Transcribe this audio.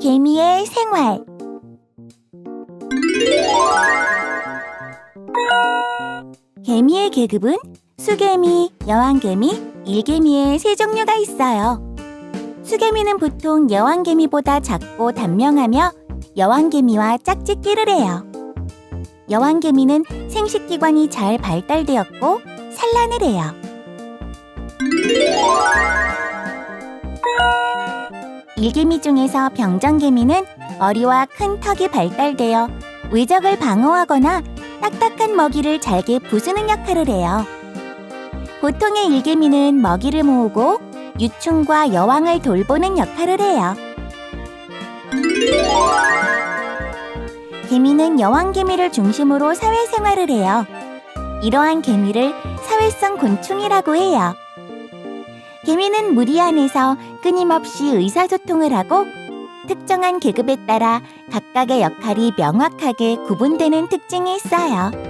개미의 생활 개미의 계급은 수개미, 여왕개미, 일개미의 세 종류가 있어요. 수개미는 보통 여왕개미보다 작고 단명하며 여왕개미와 짝짓기를 해요. 여왕개미는 생식기관이 잘 발달되었고 산란을 해요. 일개미 중에서 병정개미는 머리와 큰 턱이 발달되어 외적을 방어하거나 딱딱한 먹이를 잘게 부수는 역할을 해요. 보통의 일개미는 먹이를 모으고 유충과 여왕을 돌보는 역할을 해요. 개미는 여왕개미를 중심으로 사회생활을 해요. 이러한 개미를 사회성 곤충이라고 해요. 개미는 무리 안에서 끊임없이 의사소통을 하고 특정한 계급에 따라 각각의 역할이 명확하게 구분되는 특징이 있어요.